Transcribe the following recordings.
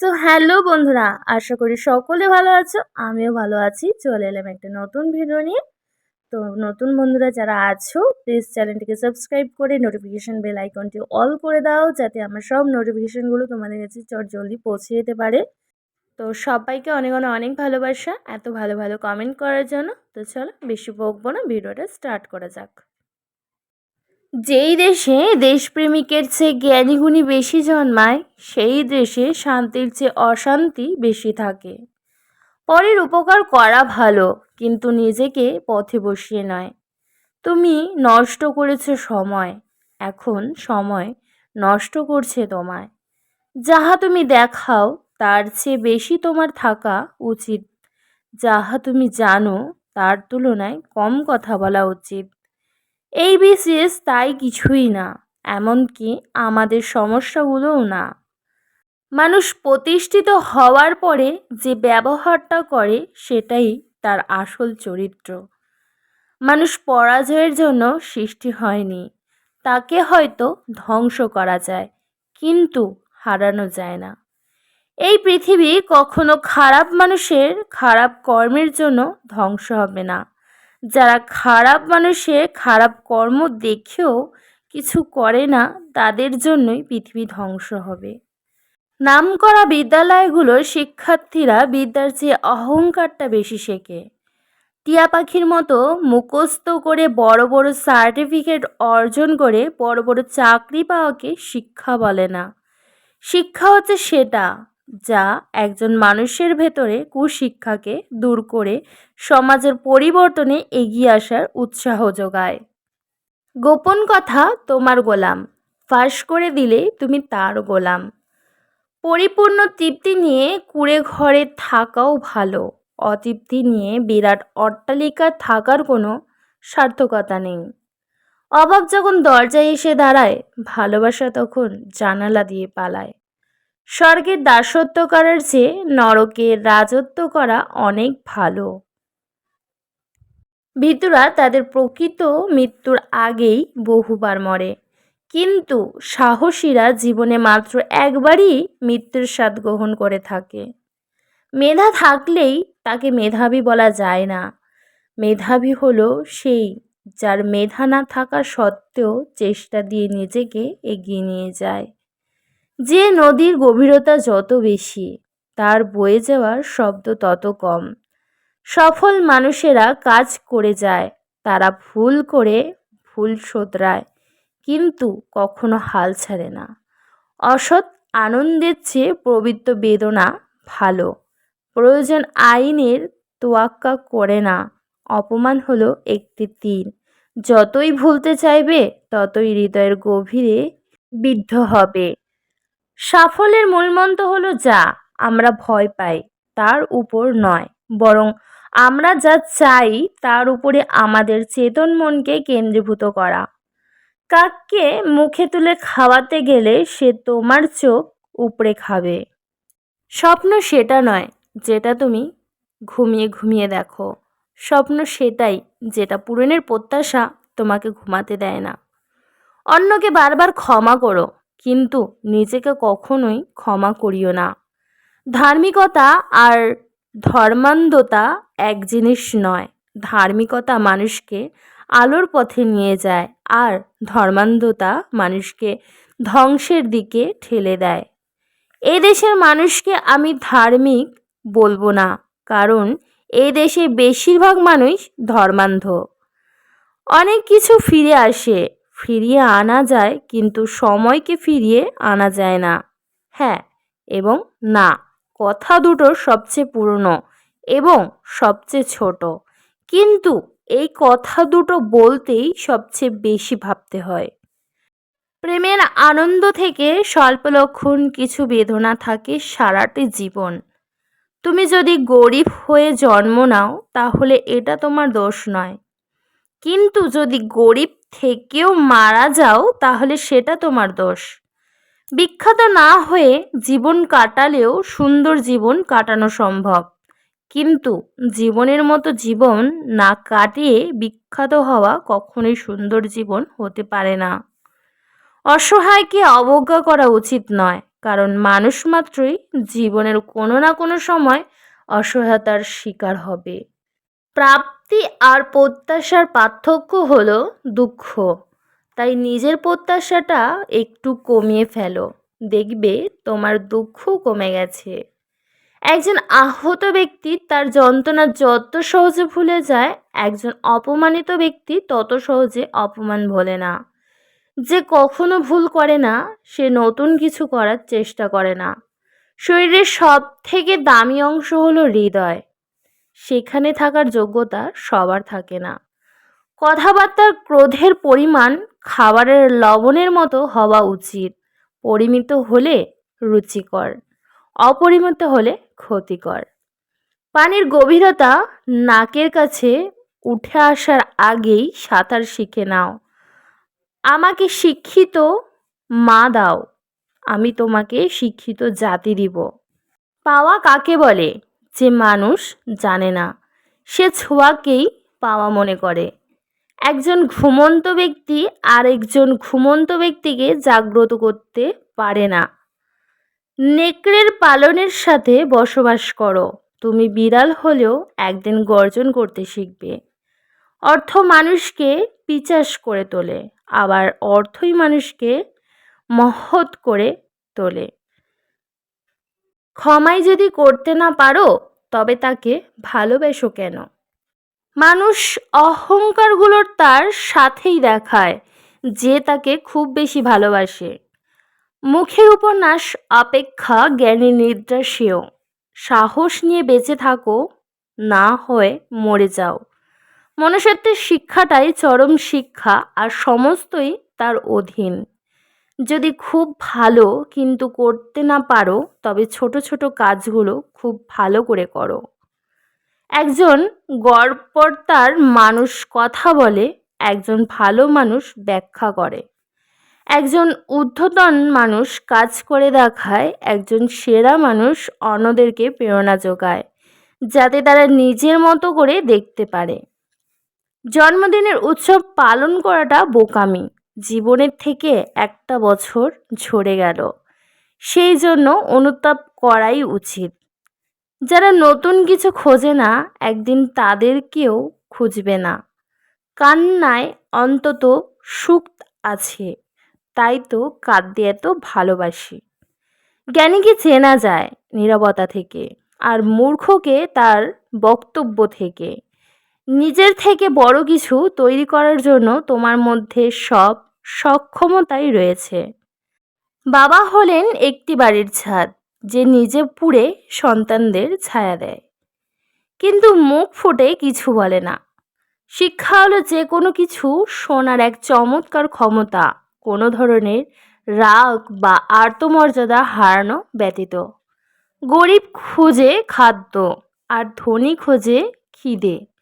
তো হ্যালো বন্ধুরা, আশা করি সকলে ভালো আছো, আমিও ভালো আছি। চলে এলাম একটা নতুন ভিডিও নিয়ে। তো নতুন বন্ধুরা যারা আছো প্লিজ চ্যানেলটিকে সাবস্ক্রাইব করে নোটিফিকেশান বেল আইকনটি অল করে দাও, যাতে আমার সব নোটিফিকেশানগুলো তোমাদের কাছে চট জলদি পৌঁছে যেতে পারে। তো সবাইকে অনেক অনেক অনেক ভালোবাসা, এত ভালো ভালো কমেন্ট করার জন্য। তো চলো, বেশি বকবো না ভিডিওটা স্টার্ট করা যাক। যেই দেশে দেশপ্রেমিকের চেয়ে জ্ঞানীগুণী বেশি জন্মায়, সেই দেশে শান্তির চেয়ে অশান্তি বেশি থাকে। পরের উপকার করা ভালো, কিন্তু নিজেকে পথে বসিয়ে নয়। তুমি নষ্ট করেছ সময়, এখন সময় নষ্ট করছে তোমায়। যাহা তুমি দেখাও, তার চেয়ে বেশি তোমার থাকা উচিত। যাহা তুমি জানো, তার তুলনায় কম কথা বলা উচিত। এই বিশেষ তাই কিছুই না, এমনকি আমাদের সমস্যাগুলোও না। মানুষ প্রতিষ্ঠিত হওয়ার পরে যে ব্যবহারটা করে সেটাই তার আসল চরিত্র। মানুষ পরাজয়ের জন্য সৃষ্টি হয়নি, তাকে হয়তো ধ্বংস করা যায়, কিন্তু হারানো যায় না। এই পৃথিবী কখনো খারাপ মানুষের খারাপ কর্মের জন্য ধ্বংস হবে না। যারা খারাপ মানুষের খারাপ কর্ম দেখেও কিছু করে না, তাদের জন্যই পৃথিবী ধ্বংস হবে। নাম করা বিদ্যালয়গুলোর শিক্ষার্থীরা বিদ্যার চেয়ে অহংকারটা বেশি শেখে। টিয়া পাখির মতো মুখস্থ করে বড় বড় সার্টিফিকেট অর্জন করে বড় বড় চাকরি পাওয়াকে শিক্ষা বলে না। শিক্ষা হচ্ছে সেটা। যা একজন মানুষের ভেতরে কুশিক্ষাকে দূর করে সমাজের পরিবর্তনে এগিয়ে আসার উৎসাহ যোগায়। গোপন কথা, তোমার গোলাম। ফাঁস করে দিলে তুমি তার গোলাম। পরিপূর্ণ তৃপ্তি নিয়ে কুড়ে ঘরে থাকাও ভালো। অতৃপ্তি নিয়ে বিরাট অট্টালিকা থাকার কোনো সার্থকতা নেই। অভাব যখন দরজায় এসে দাঁড়ায়, ভালোবাসা তখন জানালা দিয়ে পালায়। স্বর্গের দাসত্ব করার চেয়ে নরকের রাজত্ব করা অনেক ভালো। ভিতুরা তাদের প্রকৃত মৃত্যুর আগেই বহুবার মরে। কিন্তু সাহসীরা জীবনে মাত্র একবারই মৃত্যুর স্বাদ গ্রহণ করে থাকে। মেধা থাকলেই তাকে মেধাবী বলা যায় না। মেধাবী হলো সেই যার মেধা না থাকা সত্ত্বেও চেষ্টা দিয়ে নিজেকে এগিয়ে নিয়ে যায়। যে নদীর গভীরতা যত বেশি, তার বয়ে যাওয়ার শব্দ তত কম। সফল মানুষেরা কাজ করে যায়, তারা ভুল করে ভুল শোধরায়, কিন্তু কখনো হাল ছাড়ে না। অসৎ আনন্দের চেয়ে পবিত্র বেদনা ভালো। প্রয়োজন আইনের তোয়াক্কা করে না, অপমান হলো একটি তীর। যতই ভুলতে চাইবে, ততই হৃদয়ের গভীরে বিদ্ধ হবে। সাফল্যের মূলমন্ত্র হলো যা আমরা ভয় পাই, তার উপর নয়। বরং আমরা যা চাই, তার উপরে আমাদের চেতন মনকে কেন্দ্রীভূত করা। কাককে মুখে তুলে খাওয়াতে গেলে সে তোমার চোখ উপড়ে খাবে। স্বপ্ন সেটা নয় যেটা তুমি ঘুমিয়ে ঘুমিয়ে দেখো। স্বপ্ন সেটাই যেটা পূরণের প্রত্যাশা তোমাকে ঘুমাতে দেয় না। অন্যকে বারবার ক্ষমা করো। কিন্তু নিজেকে কখনোই ক্ষমা করিও না। ধার্মিকতা আর ধর্মান্ধতা এক জিনিস নয়। ধার্মিকতা মানুষকে আলোর পথে নিয়ে যায় আর ধর্মান্ধতা মানুষকে ধ্বংসের দিকে ঠেলে দেয়। এ দেশের মানুষকে আমি ধার্মিক বলব না, কারণ এ দেশে বেশিরভাগ মানুষ ধর্মান্ধ। অনেক কিছু ফিরে আসে ফিরিয়ে আনা যায়, কিন্তু সময়কে ফিরিয়ে আনা যায় না। হ্যাঁ এবং না, কথা দুটো সবচেয়ে পুরনো এবং সবচেয়ে ছোট। কিন্তু এই কথা দুটো বলতেই সবচেয়ে বেশি ভাবতে হয়। প্রেমের আনন্দ থেকে স্বল্পলক্ষণ কিছু বেদনা থাকে সারাটি জীবন। তুমি যদি গরিব হয়ে জন্ম নাও, তাহলে এটা তোমার দোষ নয়। কিন্তু যদি গরিব থেকেও মারা যাও, তাহলে সেটা তোমার দোষ। বিখ্যাত না হয়ে জীবন কাটালেও সুন্দর জীবন কাটানো সম্ভব। কিন্তু জীবনের মতো জীবন না কাটিয়ে বিখ্যাত হওয়া কখনোই সুন্দর জীবন হতে পারে না। অসহায়কে অবজ্ঞা করা উচিত নয়, কারণ মানুষ মাত্রই জীবনের কোনো না কোনো সময় অসহায়তার শিকার হবে। প্রাপ্তি আর প্রত্যাশার পার্থক্য হলো দুঃখ। তাই নিজের প্রত্যাশাটা একটু কমিয়ে ফেলো। দেখবে তোমার দুঃখ কমে গেছে। একজন আহত ব্যক্তি তার যন্ত্রণা যত সহজে ভুলে যায়, একজন অপমানিত ব্যক্তি তত সহজে অপমান ভোলে না। যে কখনো ভুল করে না, সে নতুন কিছু করার চেষ্টা করে না। শরীরের সব থেকে দামি অংশ হলো হৃদয়। সেখানে থাকার যোগ্যতা সবার থাকে না। কথাবার্তার ক্রোধের পরিমাণ খাবারের লবণের মতো হওয়া উচিত, পরিমিত হলে রুচিকর, অপরিমিত হলে ক্ষতিকর। পানির গভীরতা নাকের কাছে উঠে আসার আগেই সাঁতার শিখে নাও। আমাকে শিক্ষিত মা দাও, আমি তোমাকে শিক্ষিত জাতি দিব। পাওয়া কাকে বলে? যে মানুষ জানে না, সে ছোঁয়াকেই পাওয়া মনে করে। একজন ঘুমন্ত ব্যক্তি আরেকজন ঘুমন্ত ব্যক্তিকে জাগ্রত করতে পারে না। নেকড়ের পালনের সাথে বসবাস করো, তুমি বিড়াল হলেও একদিন গর্জন করতে শিখবে। অর্থ মানুষকে পিচাস করে তোলে, আবার অর্থই মানুষকে মহৎ করে তোলে। ক্ষমাই যদি করতে না পারো, তবে তাকে ভালোবেসো কেন? মানুষ অহংকারগুলোর তার সাথেই দেখায়, যে তাকে খুব বেশি ভালোবাসে। মুখের উপন্যাস অপেক্ষা জ্ঞানী নিদ্রা সেও সাহস নিয়ে বেঁচে থাকো, না হয়ে মরে যাও। মনুষ্যত্বের শিক্ষাটাই চরম শিক্ষা আর সমস্তই তার অধীন। যদি খুব ভালো কিন্তু করতে না পারো, তবে ছোট ছোট কাজগুলো খুব ভালো করে করো। একজন গড়পড়তার মানুষ কথা বলে, একজন ভালো মানুষ ব্যাখ্যা করে। একজন ঊর্ধ্বতন মানুষ কাজ করে দেখায়, একজন সেরা মানুষ অন্যদেরকে প্রেরণা যোগায়, যাতে তারা নিজের মতো করে দেখতে পারে। জন্মদিনের উৎসব পালন করাটা বোকামি। জীবনের থেকে একটা বছর ঝরে গেল। সেই জন্য অনুতাপ করাই উচিত। যারা নতুন কিছু খোঁজে না, একদিন তাদেরকেও খুঁজবে না। কান্নায় অন্তত সুখ আছে, তাই তো কাঁদতে এত ভালোবাসি। জ্ঞানীকে চেনা যায় নিরবতা থেকে আর মূর্খকে তার বক্তব্য থেকে। নিজের থেকে বড় কিছু তৈরি করার জন্য তোমার মধ্যে সব সক্ষমতাই রয়েছে। বাবা হলেন একটি বাড়ির ছাদ, যে নিজে পুড়ে সন্তানদের ছায়া দেয়। কিন্তু মুখ ফুটে কিছু বলে না। শিক্ষা হলো যে কোনো কিছু শোনার এক চমৎকার ক্ষমতা, কোনো ধরনের রাগ বা আর্তমর্যাদা হারানো ব্যতীত। গরিব খোঁজে খাদ্য, আর ধনী খোঁজে খিদে।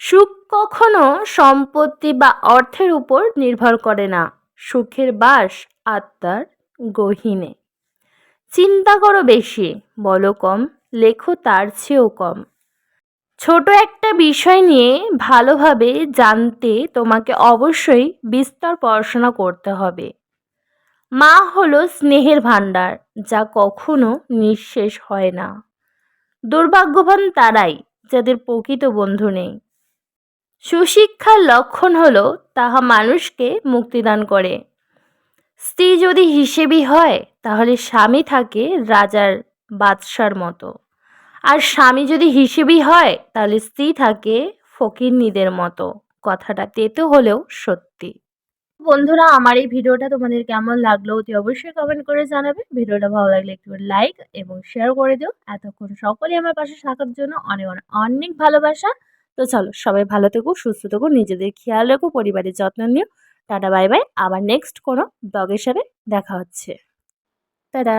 সুখ কখনো সম্পত্তি বা অর্থের উপর নির্ভর করে না। সুখের বাস আত্মার গহীনে। চিন্তা করো বেশি, বলো কম, লেখো তার চেয়েও কম। ছোট একটা বিষয় নিয়ে ভালোভাবে জানতে তোমাকে অবশ্যই বিস্তর পড়াশোনা করতে হবে। মা হলো স্নেহের ভাণ্ডার, যা কখনো নিঃশেষ হয় না। দুর্ভাগ্যবান তারাই, যাদের প্রকৃত বন্ধু নেই। সুশিক্ষার লক্ষণ হল তাহা মানুষকে মুক্তিদান করে। স্ত্রী যদি হিসেবি হয়, তাহলে স্বামী থাকে রাজার বাদশার মতো। আর স্বামী যদি হিসেবি হয়, তাহলে স্ত্রী থাকে ফকিরনিদের মতো। কথাটা তেতো হলেও সত্যি। বন্ধুরা, আমার এই ভিডিওটা তোমাদের কেমন লাগল অতি অবশ্যই কমেন্ট করে জানাবে। ভিডিওটা ভালো লাগলে একটু লাইক এবং শেয়ার করে দিও। এতক্ষণ সকলে আমার পাশে থাকার জন্য অনেক অনেক অনেক ভালোবাসা। তো চলো সবাই ভালো থেকো, সুস্থ থেকো, নিজেদের খেয়াল রেখো, পরিবারের যত্ন নিও। Tata, bye bye. আবার নেক্সট কোনো ব্লগের সাথে দেখা হচ্ছে। টাটা।